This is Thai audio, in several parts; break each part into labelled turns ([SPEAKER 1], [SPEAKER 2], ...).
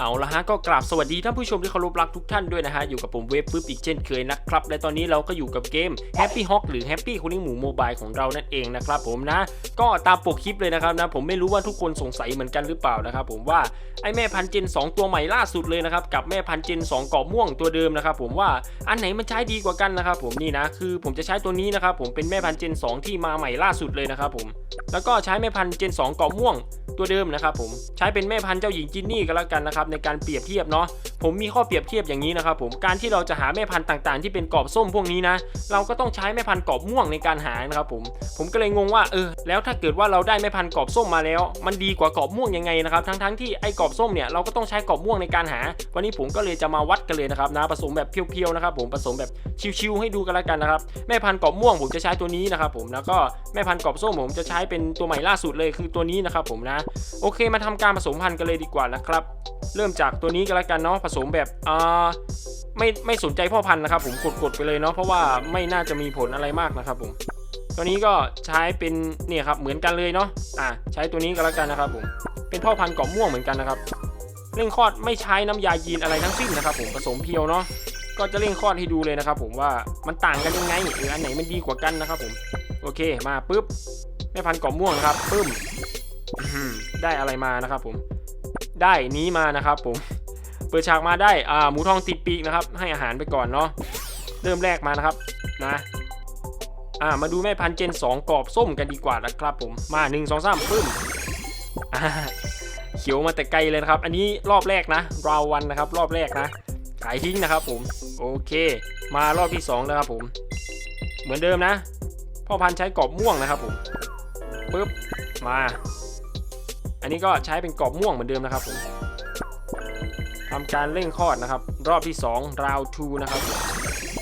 [SPEAKER 1] เอาละฮะก็กราบสวัสดีท่านผู้ชมที่เคารพรักทุกท่านด้วยนะฮะ อยู่กับผมเวฟปึ๊บอีกเช่นเคยนะครับ และตอนนี้เราก็อยู่กับเกม Happy Hawk หรือ Happy คนนี้หมูโมบายของเรานั่นเองนะครับผมนะ ก็ตามปกคลิปเลยนะครับนะ ผมไม่รู้ว่าทุกคนสงสัยเหมือนกันหรือเปล่านะครับผมว่าไอ้แม่พันเจน 2 ตัวใหม่ล่าสุดเลยนะครับ กับแม่พันเจน 2กรอบม่วงตัวเดิมนะครับผมว่าอันไหนมันใช้ดีกว่ากันนะครับผมนี่นะคือผมจะใช้ตัวนี้นะครับผมเป็นแม่พันเจน 2 ที่มาใหม่ล่าสุดเลยนะครับผมแล้วก็ใช้แม่พันธุ์เจน2กรอบม่วงตัวเดิมนะครับผมใช้เป็นแม่พันธุ์เจ้าหญิงจินนี่ก็แล้วกันนะครับในการเปรียบเทียบเนาะผมมีข้อเปรียบเทียบอย่างนี้นะครับผมการที่เราจะหาแม่พันธุ์ต่างๆ ที่เป็นกรอบส้มพวกนี้นะ เราก็ต้องใช้แม่พันธุ์กรอบม่วงในการหานะครับผมผมก็เลยงงว่าเออแล้วถ้าเกิดว่าเราได้แม่พันธุ์กรอบส้มมาแล้ว มันดีกว่ากรอบม่วงยังไงนะครับทั้งๆที่ไอ้กรอบส้มเนี่ยเราก็ต้องใช้กรอบม่วงในการหา วันนี้ผมก็เลยจะมาวัดกันเลยนะครับนะผสมแบบเพียวๆนะครับผมผสมแบบชิวๆให้ดูกันแล้วกันนะครับแม่พันธุ์กรอบม่วงผมจะใช้ตัวนี้นะครับผมแล้วก็แม่พันธุ์กรอบส้มผมจะใช้้เป็นตัวใหม่ล่าสุดเลยคือตัวนี้นะครับผมนะ โอเคมาทำการผสมพันธุ์กันเลยดีกว่านะครับ เริ่มจากตัวนี้กันแล้วกันเนาะผสมแบบอ่าไม่ไม่สนใจพ่อพันธุ์นะครับ ผมกดๆไปเลยเนาะเพราะว่าไม่น่าจะมีผลอะไรมากนะครับ ผมตัวนี้ก็ใช้เป็นเนี่ยครับเหมือนกันเลยเนาะอ่าใช้ตัวนี้กันแล้วกันนะครับผมเป็นพ่อพันธุ์กอบม่วงเหมือนกันนะครับเร่งคลอดไม่ใช้น้ำยายีนอะไรทั้งสิ้นนะครับ ผมผสมเพียวเนาะก็จะเร่งคลอดให้ดูเลยนะครับ ผมว่ามันต่างกันยังไงหรืออันไหนมันดีกว่ากันนะครับ ผมโอเคมาปุ๊บ แม่พันธุ์กรอบม่วงนะครับปึ้มได้อะไรมานะครับผม ได้นี้มานะครับผม เปิดฉากมาได้อ่าหมูทองติดปีกนะครับ ให้อาหารไปก่อนเนาะ เริ่มแรกมานะครับนะอ่ามาดูแม่พันธุ์เจน 2กรอบส้มกันดีกว่านะครับผม มา 1 2 3ปึ้มอ่าเขียวมาแต่ไกลเลยนะครับ อันนี้รอบแรกนะราววันนะครับ รอบแรกนะ ขายทิ้งนะครับผม โอเค มารอบที่สองนะครับผม เหมือนเดิมนะพ่อพันธุ์ใช้กรอบม่วงนะครับผม ปึ๊บ มา อันนี้ก็ใช้เป็นกรอบม่วงเหมือนเดิมนะครับผมทำการเร่งคลอดนะครับ รอบที่2 round 2นะครับ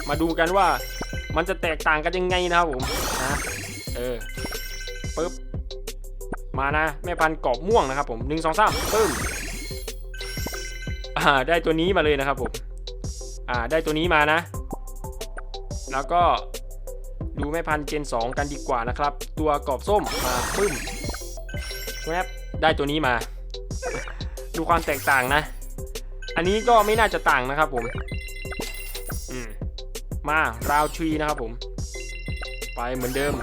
[SPEAKER 1] มมาดูกันว่ามันจะแตกต่างกันยังไงนะครับผมนะเออปึ๊บมานะแม่พันธุ์กรอบม่วงนะครับผมหนึ่งสองสามปึ้มอ่าได้ตัวนี้มาเลยนะครับผมอ่าได้ตัวนี้มานะ แล้วก็ ดูแม่พันธุ์เจน 2 กันดีกว่านะครับ ตัวกรอบส้มมาปึ้มแวบได้ตัวนี้มา ดูความแตกต่างนะ อันนี้ก็ไม่น่าจะต่างนะครับผมอืมมาราวทรีนะครับผม ไปเหมือนเดิม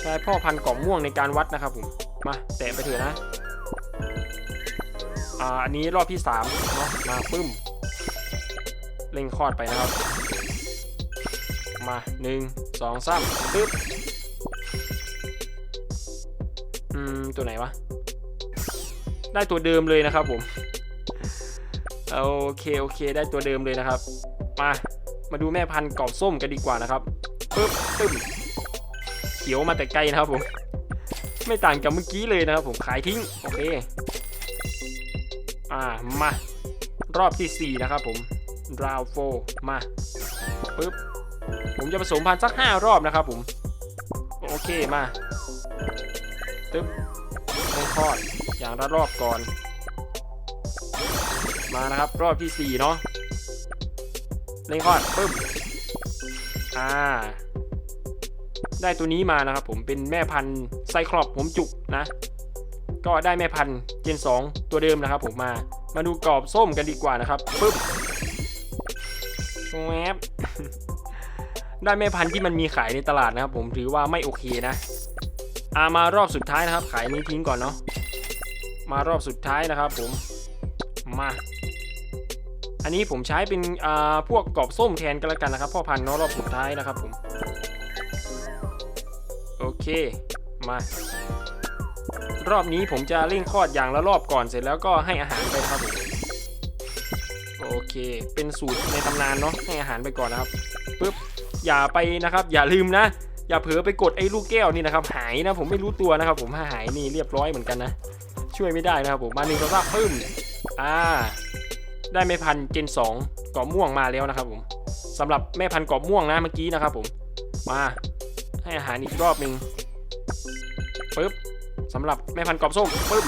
[SPEAKER 1] ใช้พ่อพันธุ์กล่องม่วงในการวัดนะครับผม มาแตะไปเถอะนะ อ่าอันนี้รอบที่3เนาะมาปึ้มเร่งคลอดไปนะครับ มาหนึ่งสองสามปึ๊บอืม ตัวไหนวะ ได้ตัวเดิมเลยนะครับผมโอเคโอเค ได้ตัวเดิมเลยนะครับ มามาดูแม่พันธุ์กรอบส้มกันดีกว่านะครับปึ๊บตึ้มเขียวมาแต่ไกลนะครับผม ไม่ต่างกับเมื่อกี้เลยนะครับผมขายทิ้งโอเค อ่ามารอบที่ 4 นะครับผมราวโฟมาปึ๊บ ผมจะผสมพันธุ์สัก 5 รอบนะครับผม โอเคมาตึ๊บไม่ทอดอย่างละรอบก่อน มานะครับรอบที่ 4 เนาะเร่งทอดปึ๊บอ่าได้ตัวนี้มานะครับผมเป็นแม่พันธุ์ไซคลอปผมจุกนะ ก็ได้แม่พันธุ์เจน 2 ตัวเดิมนะครับผมมามาดูกรอบส้มกันดีกว่านะครับปึ๊บแวบ ได้แม่พันธุ์ที่มันมีขายในตลาดนะครับ ผมถือว่าไม่โอเคนะอามารอบสุดท้ายนะครับ ขายนี้ทิ้งก่อนเนาะมารอบสุดท้ายนะครับ ผมมาอันนี้ผมใช้เป็นอ่าพวกกรอบส้มแทนกันแล้วกันนะครับ พ่อพันธุ์เนาะรอบสุดท้ายนะครับผมโอเคมารอบนี้ผมจะเร่งคลอดอย่างละรอบก่อนเสร็จแล้วก็ให้อาหารไปครับผมโอเค เป็นสูตรในตำนานเนาะให้อาหารไปก่อนนะครับปึ๊บ อย่าไปนะครับอย่าลืมนะ อย่าเผลอไปกดไอ้ลูกแก้วนี่นะครับหายนะผมไม่รู้ตัวนะครับ ผมถ้หายนี่เรียบร้อยเหมือนกันนะ ช่วยไม่ได้นะครับผมมาหนึ่งสองสามปึ้มอ่าได้แม่พันธุ์เจน2กรอบม่วงมาแล้วนะครับผมสำหรับแม่พันธุ์กรอบม่วงนะเมื่อกี้นะครับผมมาให้อาหารอีกรอบหนึ่งปึ๊บสำหรับแม่พันธุ์กรอบส้มปึ้ม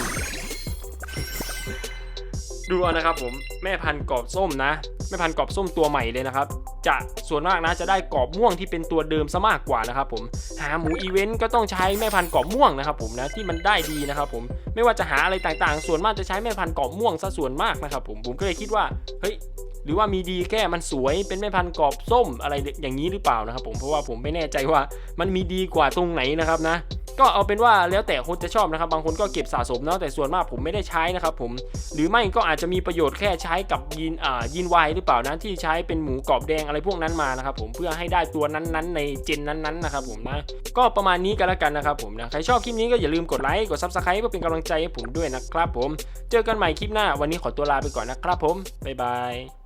[SPEAKER 1] ดูเอานะครับผมแม่พันธุ์กรอบส้มนะ แม่พันธุ์กรอบส้มตัวใหม่เลยนะครับ จะส่วนมากนะจะได้กรอบม่วงที่เป็นตัวเดิมซะมากกว่านะครับผมหาหมูอีเวนต์ก็ต้องใช้แม่พันธุ์กรอบม่วงนะครับผมนะที่มันได้ดีนะครับผมไม่ว่าจะหาอะไรต่างๆ ส่วนมากจะใช้แม่พันธุ์กรอบม่วงซะส่วนมากนะครับผมผมก็เลยคิดว่าเฮ้ยหรือว่ามีดีแค่มันสวยเป็นแม่พันธุ์กรอบส้มอะไรอย่างนี้หรือเปล่านะครับผมเพราะว่าผมไม่แน่ใจว่ามันมีดีกว่าตรงไหนนะครับนะ ก็เอาเป็นว่าแล้วแต่คนจะชอบนะครับ บางคนก็เก็บสะสมเนาะแต่ส่วนมากผมไม่ได้ใช้นะครับผมหรือไม่ก็อาจจะมีประโยชน์แค่ใช้กับยีนอ่ายีนวายหรือเปล่านะที่ใช้เป็นหมูกรอบแดงอะไรพวกนั้นมานะครับผมเพื่อให้ได้ตัวนั้นๆ ในเจนนั้นๆนะครับผมนะก็ประมาณนี้กันแล้วกันนะครับผมนะใครชอบคลิปนี้ก็อย่าลืมกดไลค์กดซับสไครป์เพื่อเป็นกำลังใจให้ผมด้วยนะครับผม เจอกันใหม่คลิปหน้าวันนี้ขอตัวลาไปก่อนนะครับผมบ๊ายบาย